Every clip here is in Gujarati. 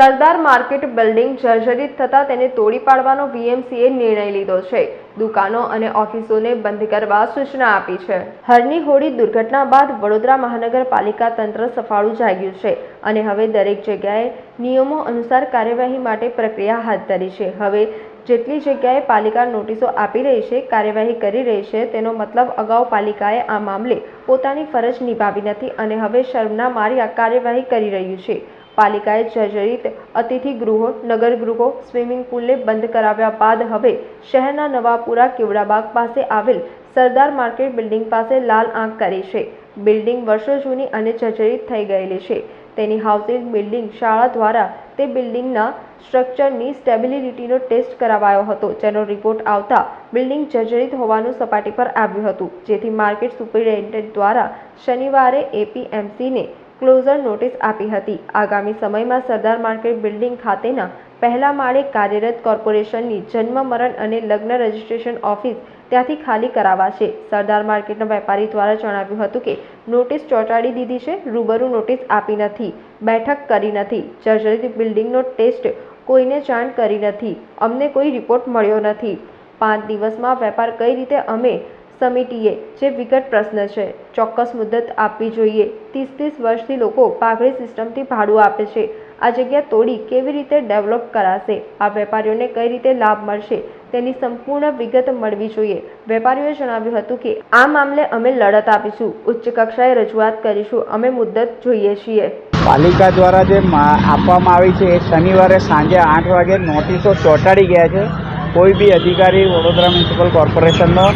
સરદાર માર્કેટ બિલ્ડિંગ જર્જરિત થતાં તેને તોડી પાડવાનો વીએમસીએ નિર્ણય લીધો છે. દુકાનો અને ઓફિસોને બંધ કરવા સૂચના આપી છે. હરની હોળી દુર્ઘટના બાદ વડોદરા મહાનગરપાલિકા તંત્ર સફાળું જાગ્યું છે અને હવે દરેક જગ્યાએ નિયમો અનુસાર કાર્યવાહી માટે પ્રક્રિયા હાથ ધરી છે. હવે જેટલી જગ્યાએ પાલિકા નોટિસો આપી રહી છે, કાર્યવાહી કરી રહી છે, તેનો મતલબ અગાઉ પાલિકાએ આ મામલે પોતાની ફરજ નિભાવી નથી અને હવે શર્મના માર્યા કાર્યવાહી કરી રહ્યું છે. પાલિકાએ જર્જરિત અતિથિ ગૃહો, નગરગૃહો, સ્વિમિંગ પુલને બંધ કરાવ્યા બાદ હવે શહેરના નવાપુરા કેવડાબાગ પાસે આવેલ સરદાર માર્કેટ બિલ્ડિંગ પાસે લાલ આંખ કરી છે. બિલ્ડિંગ વર્ષો જૂની અને જર્જરિત થઈ ગયેલી છે. તેની હાઉસિંગ બિલ્ડિંગ શાળા દ્વારા તે બિલ્ડિંગના સ્ટ્રક્ચરની સ્ટેબિલિટીનો ટેસ્ટ કરાવાયો હતો, જેનો રિપોર્ટ આવતા બિલ્ડિંગ જર્જરિત હોવાનું સપાટી પર આવ્યું હતું, જેથી માર્કેટ સુપરિન્ટેન્ડન્ટ દ્વારા શનિવારે એપીએમસીને ક્લોઝર નોટિસ આપી હતી. આગામી સમયમાં સરદાર માર્કેટ બિલ્ડિંગ ખાતેના પહેલા માળે કાર્યરત કોર્પોરેશનની જન્મ, મરણ અને લગ્ન રજિસ્ટ્રેશન ઓફિસ ત્યાંથી ખાલી કરાવાશે. સરદાર માર્કેટના વેપારી દ્વારા જણાવ્યું હતું કે, નોટિસ ચોંટાડી દીધી છે, રૂબરૂ નોટિસ આપી નથી, બેઠક કરી નથી, જર્જરિત બિલ્ડિંગનો ટેસ્ટ કોઈને જાણ કરી નથી, અમને કોઈ રિપોર્ટ મળ્યો નથી. પાંચ દિવસમાં વેપાર કઈ રીતે અમે સમિતિએ જે વિકટ પ્રશ્ન છે, ચોક્કસ મુદત આપવી જોઈએ. ત્રીસ ત્રીસ વર્ષથી લોકો પાઘડી સિસ્ટમથી ભાડું આપે છે. આ જગ્યા તોડી કેવી રીતે ડેવલપ કરાશે? આ વેપારીઓને કઈ રીતે લાભ મળશે? તેની સંપૂર્ણ વિગત મળવી જોઈએ. વેપારીઓએ જણાવ્યું હતું કે, આ મામલે અમે લડત આપીશું. ઉચ્ચ કક્ષાએ રજૂઆત કરીશું. અમે મુદ્દત જોઈએ છીએ. પાલિકા દ્વારા જે આપવામાં આવી છે, એ શનિવારે સાંજે આઠ વાગે નોટિસો ચોંટાડી ગયા છે. કોઈ બી અધિકારી વડોદરા મ્યુનિસિપલ કોર્પોરેશનનો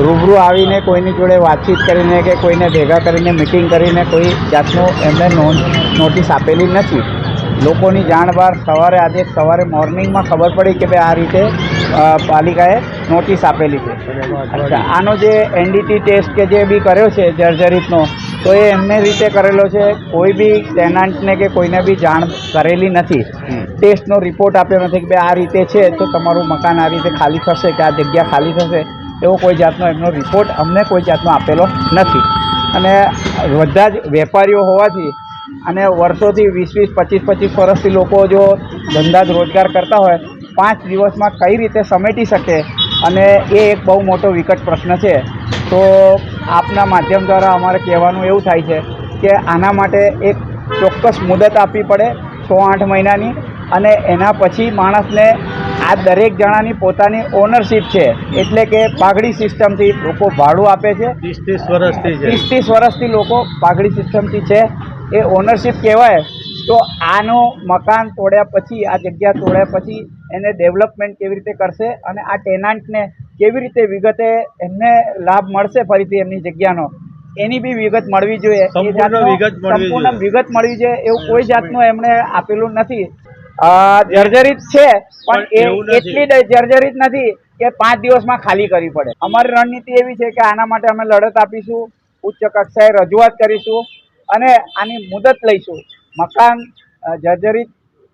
રૂબરૂ આવીને કોઈની જોડે વાતચીત કરીને કે કોઈને ભેગા કરીને મિટિંગ કરીને કોઈ જાતનું એમને નોટિસ આપેલી નથી. લોકોની જાણ બહાર સવારે આજે સવારે મોર્નિંગમાં ખબર પડી કે ભાઈ આ રીતે પાલિકાએ નોટિસ આપેલી છે. આનો જે એનડીટી ટેસ્ટ કે જે બી કર્યો છે જર્જરિતનો તો એ એમને રીતે કરેલો છે. કોઈ બી ટેનન્ટને કે કોઈને બી જાણ કરેલી નથી. ટેસ્ટનો રિપોર્ટ આપ્યો નથી કે ભાઈ આ રીતે છે તો તમારું મકાન આ રીતે ખાલી થશે કે આ જગ્યા ખાલી થશે. એવો કોઈ જાતનો એમનો રિપોર્ટ અમને કોઈ જાતનો આપેલો નથી. અને બધા જ વેપારીઓ હોવાથી અને વર્ષોથી વીસ વીસ પચીસ પચીસ વર્ષથી લોકો જો ધંધા જ રોજગાર કરતા હોય, પાંચ દિવસમાં કઈ રીતે સમેટી શકે? અને એ એક બહુ મોટો વિકટ પ્રશ્ન છે. તો આપના માધ્યમ દ્વારા અમારે કહેવાનું એવું થાય છે કે આના માટે એક ચોક્કસ મુદત આપવી પડે છ આઠ મહિનાની અને એના પછી માણસને આ દરેક જણાની પોતાની ઓનરશીપ છે. એટલે કે પાઘડી સિસ્ટમથી લોકો ભાડું આપે છે. ત્રીસ ત્રીસ વર્ષથી ત્રીસ ત્રીસ વર્ષથી લોકો પાઘડી સિસ્ટમથી છે. એ ઓનરશિપ કહેવાય. તો આનું મકાન તોડ્યા પછી આ જગ્યા તોડ્યા પછી એને ડેવલપમેન્ટ કેવી રીતે કરશે અને આ ટેનાન્ટને કેવી રીતે વિગતે એમને લાભ મળશે ફરીથી એમની જગ્યાનો એની બી વિગત મળવી જોઈએ. સંપૂર્ણ વિગત મળવી સંપૂર્ણ જોઈએ. વિગત મળવી જોઈએ. એવું કોઈ જાતનું એમણે આપેલું નથી. જર્જરિત છે પણ એ એટલી જર્જરિત નથી કે પાંચ દિવસમાં ખાલી કરવી પડે. અમારી રણનીતિ એવી છે કે આના માટે અમે લડત આપીશું ઉચ્ચ કક્ષાએ રજૂઆત કરીશું અને આની મુદત લઈશું. મકાન જર્જરિત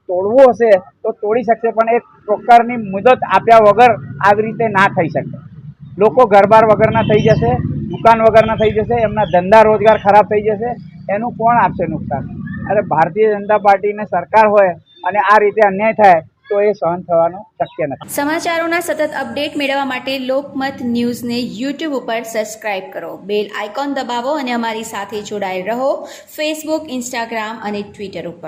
તોડવું હશે તો તોડી શકશે પણ એક પ્રકારની મુદત આપ્યા વગર આવી રીતે ના થઈ શકે. લોકો ઘરબાર વગરના થઈ જશે દુકાન વગરના થઈ જશે એમના ધંધા રોજગાર ખરાબ થઈ જશે એનું કોણ આપશે નુકસાન? અરે ભારતીય જનતા પાર્ટીને સરકાર હોય અને આ રીતે અન્યાય થાય તો એ સહન થવાનું શક્ય નથી. સમાચારોના સતત અપડેટ મેળવવા માટે લોકમત ન્યૂઝને યુટ્યુબ ઉપર સબસ્ક્રાઇબ કરો. બેલ આઇકોન દબાવો અને અમારી સાથે જોડાયેલ રહો. ફેસબુક ઇન્સ્ટાગ્રામ અને ટ્વિટર ઉપર.